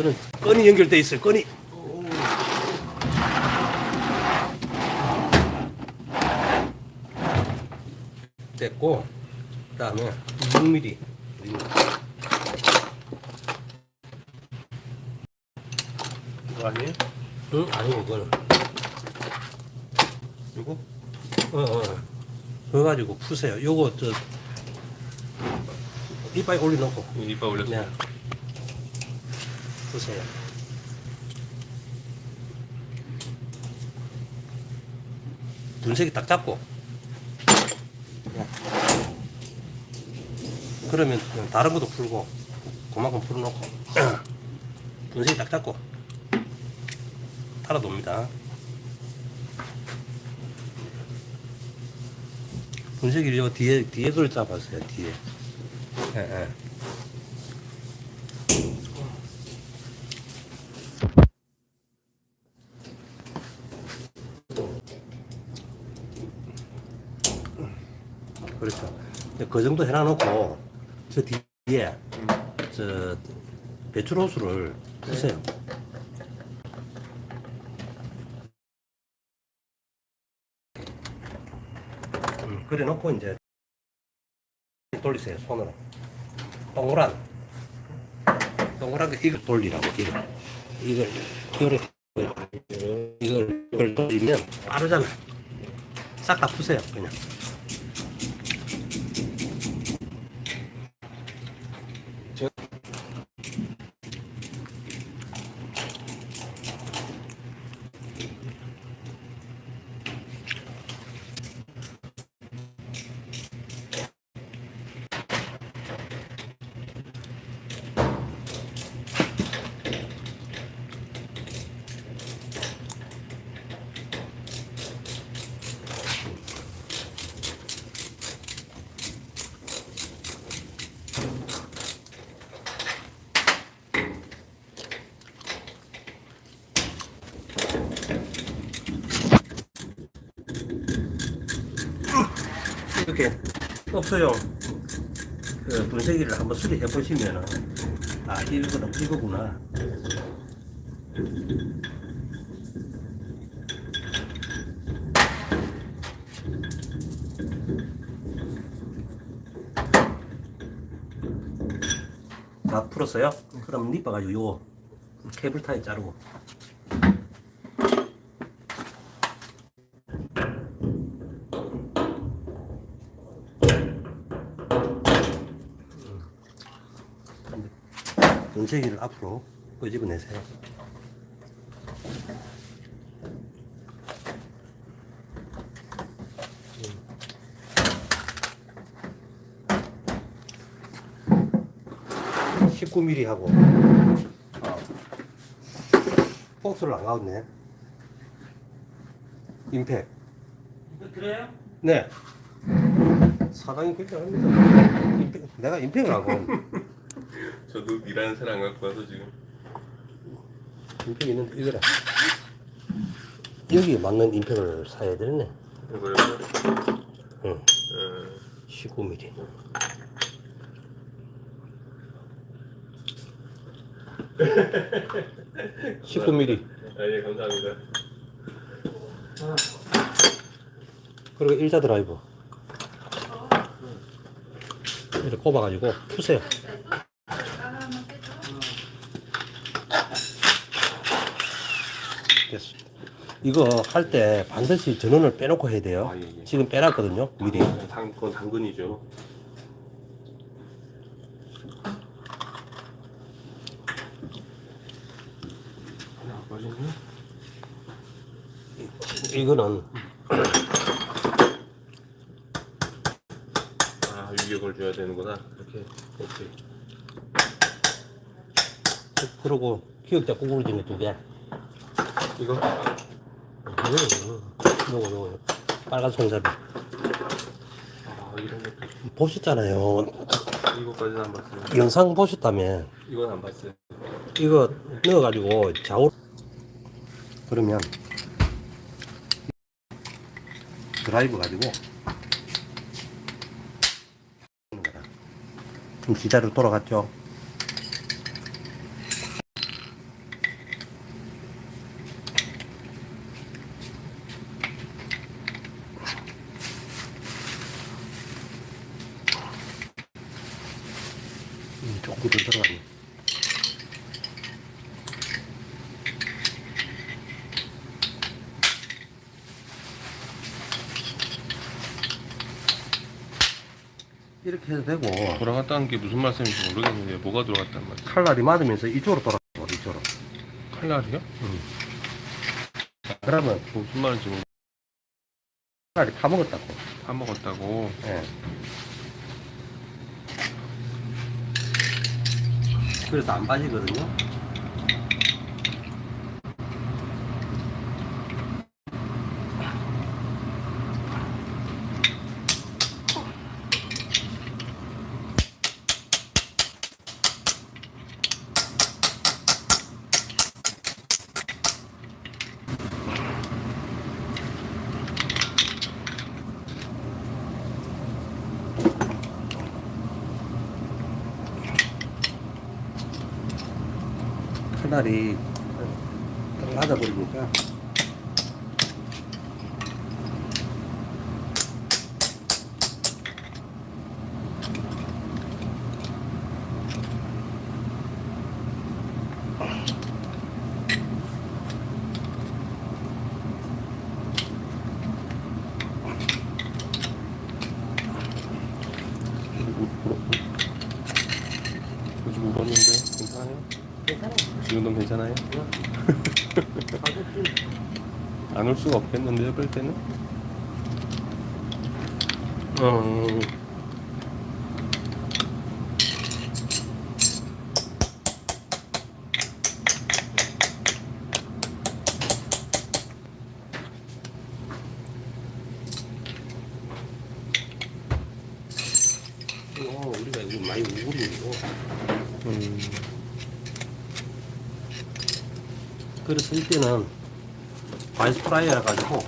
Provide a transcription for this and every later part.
그는 끈이 연결돼 있어요. 끈이. 됐고 그다음에 6mm. 이거 아니에요? 응 아니고 그거는 이거? 어, 어. 그거 가지고 푸세요. 요거 저 이빨 올려놓고 이빨 올렸어요. 네. 푸세요. 분색이 딱 잡고 네. 그러면 다른 것도 풀고 그만큼 풀어놓고 분색이 딱 잡고 따라 놉니다. 요 뒤에 뒤에 걸 잡았어요 뒤에. 예, 예. 그렇죠. 근데 그 정도 해놔놓고 저 뒤에 저 배출 호수를 푸세요. 음, 그래 놓고 이제 돌리세요 손으로. 동그란 동그란 게 이걸 돌리라고 이걸 이걸 이걸 이걸 이걸 돌리면 빠르잖아. 싹 다 푸세요 그냥. 이렇게 없어요. 그 분쇄기를 한번 수리해 보시면은 아 이거는 이거구나. 다 풀었어요? 그럼 니빠가지고 요 케이블 타이 자르고 분쇄기를 앞으로 끄집어내세요. 음. 19mm 하고 아, 폭스를 안 가겠네. 임팩. 그래요? 네. 사장님 결정합니다. 임팩, 내가 임팩을 하고 저도 일하는 사람 갖고 와서 지금 임팩 있는데 이거라. 여기에 맞는 임팩을 사야 되네. 이거요. 응. 어, 19mm. 십구 m m 아, 예, 감사합니다. 그리고 일자 드라이브 이렇게 꼽아가지고 푸세요. 됐어. 이거 할 때 반드시 전원을 빼놓고 해야 돼요. 아, 예, 예. 지금 빼놨거든요. 미리. 당, 그건 당근이죠. 하나? 이거는 아, 유격을 줘야 되는구나. 이렇게. 오케이. 그러고 기억자 구부러지는 두 개. 이거? 요거 요거 빨간 손잡이 아, 이런 것도. 보셨잖아요. 이거까지는 안 봤어요. 영상 보셨다면 이건 안 봤어요. 이거 넣어가지고 좌우 그러면 드라이브 가지고 좀 지자로 돌아갔죠 음, 조금 더 들어가네. 이렇게 해도 되고 돌아갔다는 게 무슨 말씀인지 모르겠는데 뭐가 돌아갔단 말이야? 칼날이 맞으면서 이쪽으로 돌아가고 이쪽으로. 칼날이요? 그러면 무슨 말인지 모르 칼날이 파먹었다고. 파먹었다고. 예. 그래서 안 빠지거든요. 칼날이 딱 맞아버리니까 요즘 울었는데 괜찮아요? 괜찮아요? 안 올 수가 없겠는데요, 끌 때는? 어, 어, 우리가 이거 많이 우울이고 음, 그래서 이 때는 바이스 프라이어라 가지고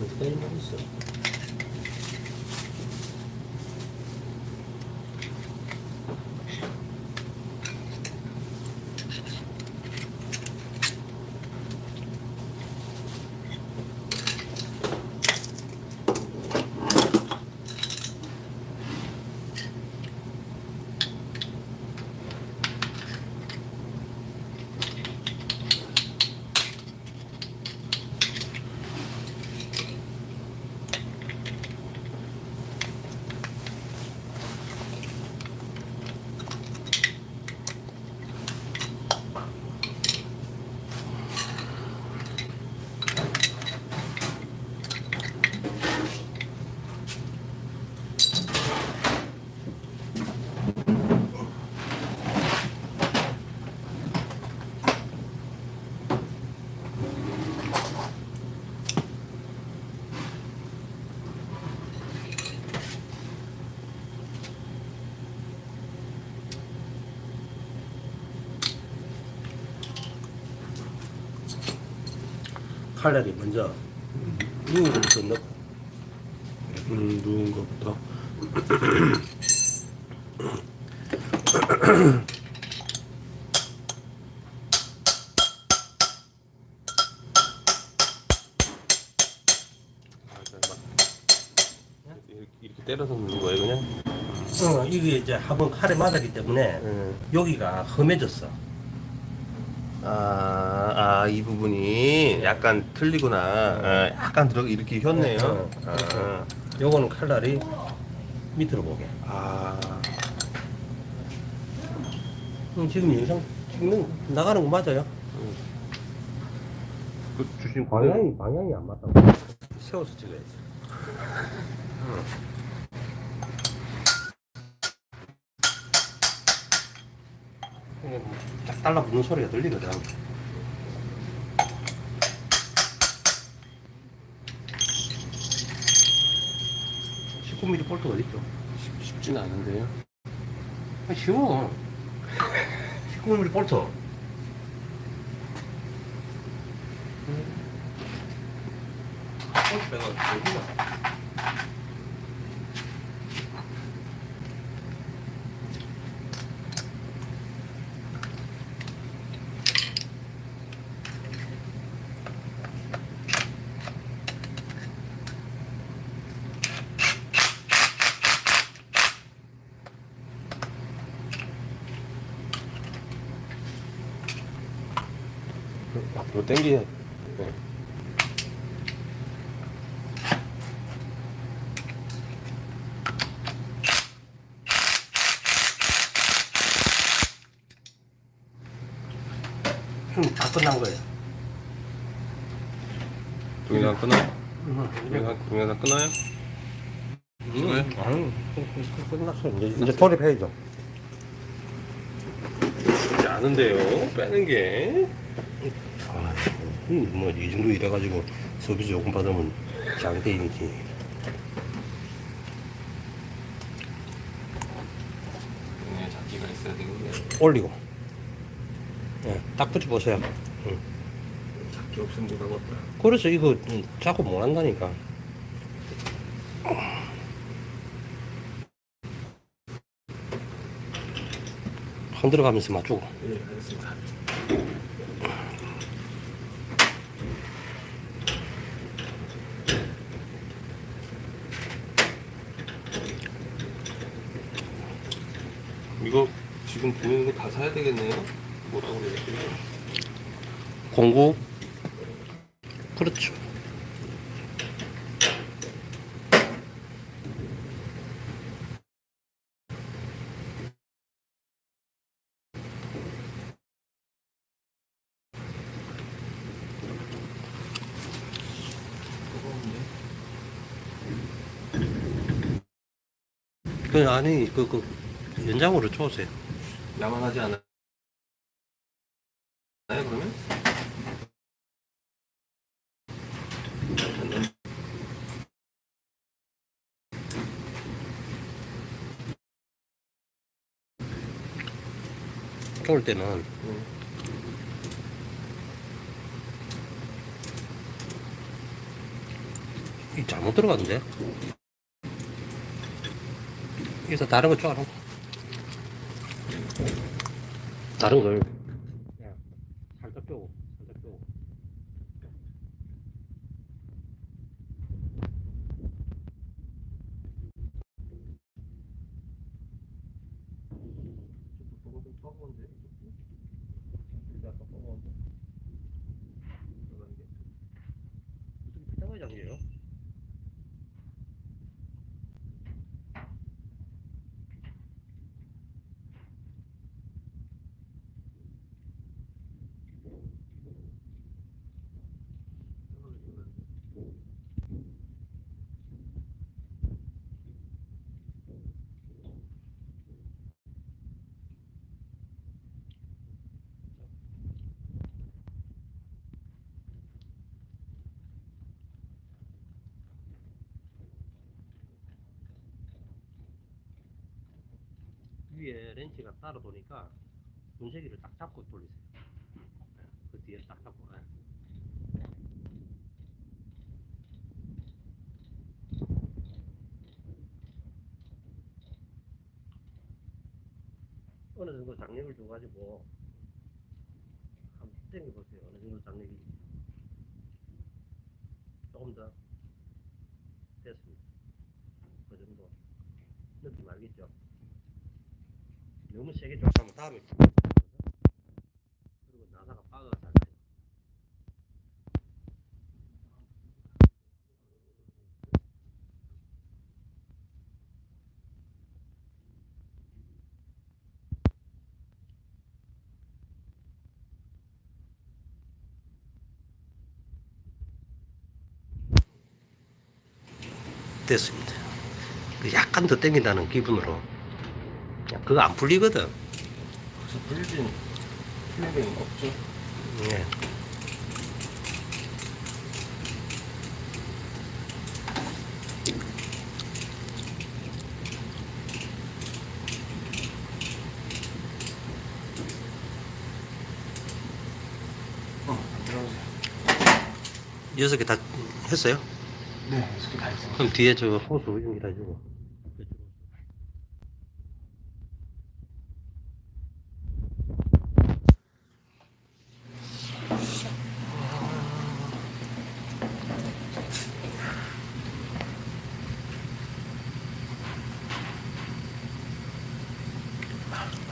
어떻게 일하고 있어? 칼날이 먼저 누운 것부터 넣고 음, 누운 것부터. 이렇게- 때려서 넣는 거예요, 그냥? 어, 이게 이제 한번 칼에 맞았기 때문에 네. 여기가 험해졌어. 아, 아, 이 부분이 약간 틀리구나. 아, 약간 들어 이렇게 휘었네요. 어, 아, 요거는 칼날이 밑으로 보게. 아, 음, 지금 영상 찍는 나가는 거 맞아요? 그 주신 방향이 방향이 안 맞다고. 세워서 찍어야지. 이 딱 달라붙는 소리가 들리거든. 19mm 볼트가 어딨죠? 쉽, 쉽진 않은데요? 아, 쉬워. 19mm 볼트. 볼트 내가 여기가. 당기. 네. 지금 다 끝난 거예요. 동영상 끊어요? 응. 동영상, 동영상 끊어요? 찍어요? 아니, 끝났어. 이제, 이제 조립해야죠. 쉽지 않은데요. 빼는 게. 아, 뭐, 이 정도 이래가지고 서비스 요금 받으면 장대인이지. 네, 잡기가 있어야 되겠네. 올리고. 예, 딱 붙여보세요. 응. 잡기 없으면 못 하겠다. 그래서 이거 음, 자꾸 못 한다니까. 흔들어 가면서 맞추고. 네, 알겠습니다. 지금 보이는 거 다 사야 되겠네요? 뭐라고 그러겠어요? 공구. 그렇죠. 그 아니 그그 연장으로 줘세요. 야만하지 않아요? 그러면? 올 때는 응. 이 잘못 들어갔는데. 여기서 다른 거 거. 다른 걸. 빼고, 살짝 빼고. 저거 좀 떠보는데 이거 아까 떠보는데 들어가는 게 무슨 비싼 거 장이에요? 위에 렌치가 따라 도니까 분쇄기를 딱 잡고 돌리세요. 그 뒤에 딱 잡고. 예. 어느 정도 장력을 줘가지고 한번 당겨 보세요. 어느 정도 장력이 조금 더 됐습니다. 그 정도 느낌 알겠죠? 너무 세게 쫓아면 다음에 그리고 나사가 나요. 됐습니다. 그 약간 더 당긴다는 기분으로 그거 안 풀리거든. 그래서 풀리긴 풀리긴 없죠. 예. 어, 여섯 개 다 했어요? 네, 여섯 개다 했어요. 그럼 뒤에 저 호수 이런 게 다 주고.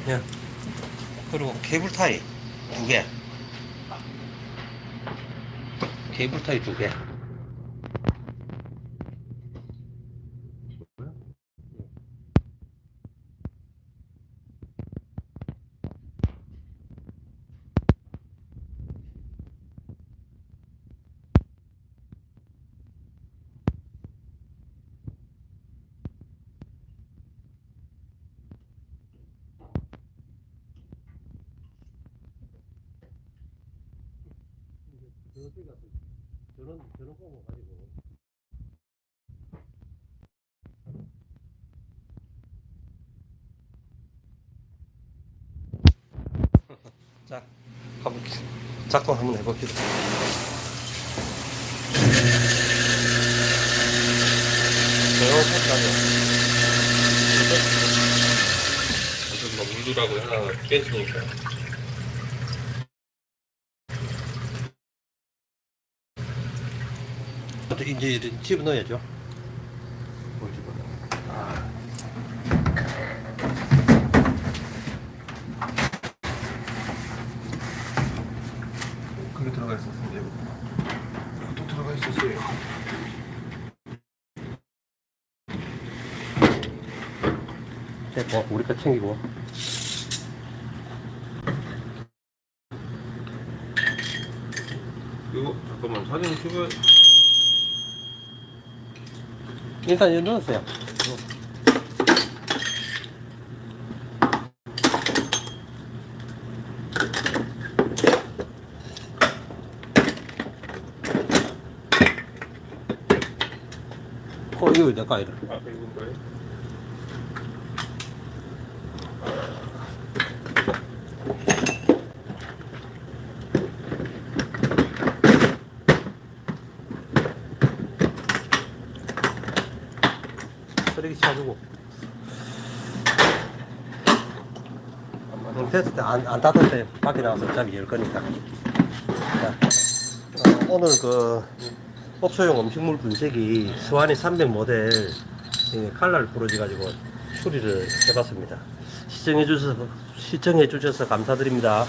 예. 그리고 케이블 타이 두 개. 케이블 타이 두 개. 저런 저런 거 가지고. 자 가볼게요 작동 한번 해볼게요 뭐 물두라고 하나 깨지니까. 이제 집어 넣어야죠 그게 들어가 있었는데. 또 들어가 있었어요. 됐고 우리 거 챙기고 이거 잠깐만 사진 찍어. 일단 여기 넣었어요 어 이거 내가 아니라 아 이건가요? 쓰레기 치워주고. 음, 됐을 때 안 안 닫을 때 밖에 나와서 어차피 열 거니까. 자, 어, 오늘 그 업소용 음식물 분쇄기 스와니 300 모델 이 칼날 부러지 가지고 수리를 해봤습니다. 시청해 주셔서 시청해 주셔서 감사드립니다